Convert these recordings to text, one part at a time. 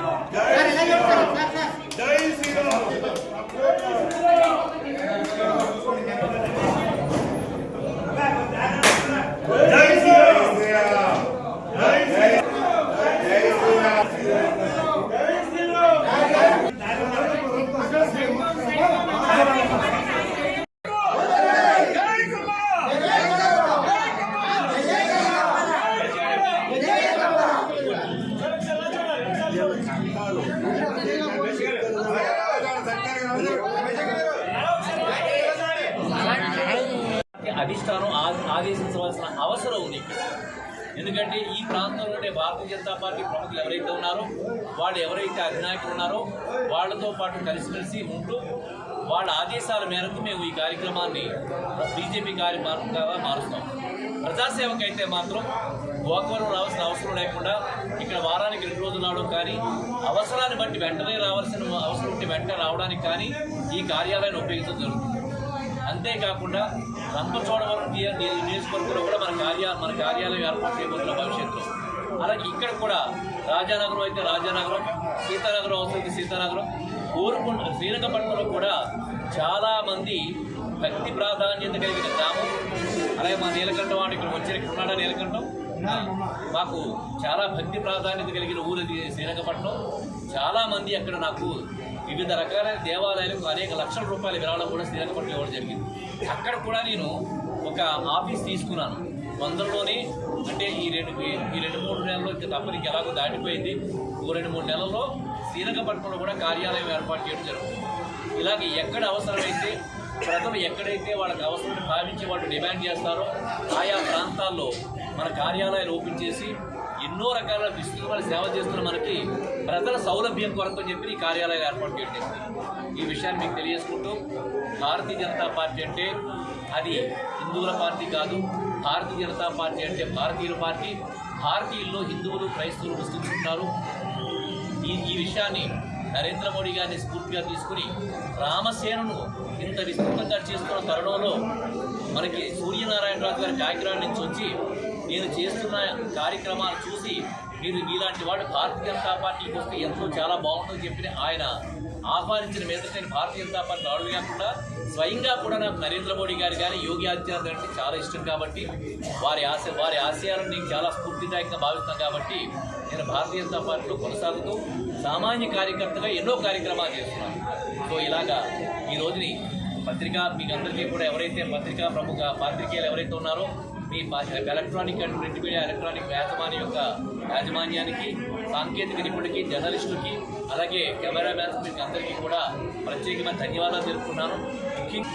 God. అధిష్టానం ఆ- ఆదేశించవలసిన అవసరం ఉంది ఇక్కడ. ఎందుకంటే ఈ ప్రాంతంలో ఉండే భారతీయ జనతా పార్టీ ప్రముఖులు ఎవరైతే ఉన్నారో వాళ్ళు ఎవరైతే అధినాయకులు ఉన్నారో వాళ్ళతో పాటు కలిసిమెలిసి ఉంటూ వాళ్ళ ఆదేశాల మేరకు మేము ఈ కార్యక్రమాన్ని బీజేపీ కార్యక్రమంగా మారుస్తాం ప్రజాసేవకు అయితే మాత్రం గోకవరం రావాల్సిన అవసరం లేకుండా ఇక్కడ వారానికి రెండు రోజులు రావడం కానీ అవసరాన్ని బట్టి వెంటనే రావాల్సిన అవసరం ఉంటే వెంటనే రావడానికి కానీ ఈ కార్యాలయాన్ని ఉపయోగించడం జరుగుతుంది అంతేకాకుండా రంపచోడవరం నియ- నియోజకవర్గంలో కూడా మన కార్యాల మన కార్యాలయం ఏర్పాటు చేయబోతున్న భవిష్యత్తులో అలాగే ఇక్కడ కూడా రాజానగరం అయితే రాజానగరం సీతానగరం అవుతుంది సీతానగరం. కోరుకుంట శ్రీరంగపట్నంలో కూడా చాలామంది భక్తి ప్రాధాన్యత కలిగిన గ్రామం. అలాగే మా నీలకంఠం వాడు ఇక్కడ వచ్చి ఇక్కడ ఉన్నాడా నీలకంఠం? మాకు చాలా భక్తి ప్రాధాన్యత కలిగిన ఊరు శ్రీరంగపట్నం. చాలామంది అక్కడ నాకు వివిధ రకాలైన దేవాలయాలకు అనేక లక్షల రూపాయల విరాళం కూడా శ్రీరంగపట్నం ఇవ్వడం జరిగింది. అక్కడ కూడా నేను ఒక ఆఫీస్ తీసుకున్నాను. వందల్లోనే అంటే ఈ రెండు ఈ రెండు మూడు నెలల్లో ఇంకా తప్పనికి ఎలాగో దాటిపోయింది. ఓ రెండు మూడు నెలల్లో శ్రీరంగపట్నంలో కూడా కార్యాలయం ఏర్పాటు చేయడం జరుగుతుంది ఇలాగే ఎక్కడ అవసరమైతే ప్రజలు ఎక్కడైతే వాళ్ళకి అవసరం భావించి వాళ్ళు డిమాండ్ చేస్తారో ఆయా ప్రాంతాల్లో మన కార్యాలయాలు ఓపెన్ చేసి ఎన్నో రకాల విస్తృతమైన సేవ చేస్తున్న మనకి ప్రజల సౌలభ్యం కొరకు అని చెప్పి ఈ కార్యాలయం ఏర్పాటు చేయడం ఈ విషయాన్ని మీకు తెలియజేసుకుంటూ భారతీయ జనతా పార్టీ అంటే అది హిందువుల పార్టీ కాదు భారతీయ జనతా పార్టీ అంటే భారతీయుల పార్టీ. భారతీయుల్లో హిందువులు క్రైస్తవులు ముస్లింస్ ఉంటారు. ఈ ఈ విషయాన్ని నరేంద్ర మోడీ గారిని స్ఫూర్తిగా తీసుకుని రామసేనను ఇంత విస్తృతంగా చేస్తున్న తరుణంలో మనకి సూర్యనారాయణరాజు గారి కాకినాడ నుంచి వచ్చి నేను చేస్తున్న కార్యక్రమాలు చూసి మీరు మీలాంటి వాడు భారతీయ జనతా పార్టీకి వస్తే ఎంతో చాలా బాగుంటుందని చెప్పిన ఆయన ఆహ్వానించిన మీద నేను భారతీయ జనతా పార్టీ రావడం కాకుండా స్వయంగా కూడా నాకు నరేంద్ర మోడీ గారు కానీ యోగి ఆదిత్యనాథ్ అంటే చాలా ఇష్టం కాబట్టి వారి ఆశ వారి ఆశయాలను నేను చాలా స్ఫూర్తిదాయకంగా భావిస్తాను కాబట్టి నేను భారతీయ జనతా పార్టీలో కొనసాగుతూ సామాన్య కార్యకర్తగా ఎన్నో కార్యక్రమాలు చేస్తున్నాను. సో ఇలాగా ఈ రోజుని పత్రికా మీకు అందరికీ కూడా ఎవరైతే పత్రికా ప్రముఖ పాత్రికేయులు ఎవరైతే ఉన్నారో మీ electronic and print media electronic యాజమాన్యం యొక్క యాజమాన్యానికి సాంకేతిక నిపుణుడికి జర్నలిస్టులకి అలాగే కెమెరామ్యాన్స్ మీకు అందరికీ కూడా ప్రత్యేకమైన ధన్యవాదాలు తెలుపుకున్నాను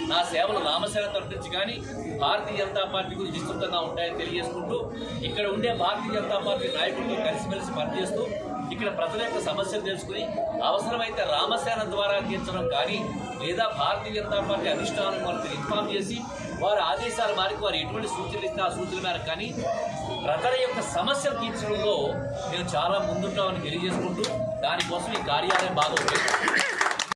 నా సేవలు రామసేన తరఫునుంచి కానీ భారతీయ జనతా పార్టీ గురించి విస్తృతంగా ఉంటాయని తెలియజేసుకుంటూ ఇక్కడ ఉండే భారతీయ జనతా పార్టీ నాయకులతో కలిసిమెలిసి పనిచేస్తూ ఇక్కడ ప్రజల యొక్క సమస్యలు తెలుసుకుని అవసరమైతే రామసేన ద్వారా తీర్చడం కానీ లేదా భారతీయ జనతా పార్టీ అధిష్టానం వారికి ఇన్ఫామ్ చేసి వారి ఆదేశాల మారికి వారు ఎటువంటి సూచనలు ఇస్తే ఆ సూచనల మేరకు కానీ ప్రజల యొక్క సమస్యలు తీర్చడంలో మేము చాలా ముందుంటామని తెలియజేసుకుంటూ దానికోసం ఈ కార్యాలయం బాగా ఉపయోగిస్తాం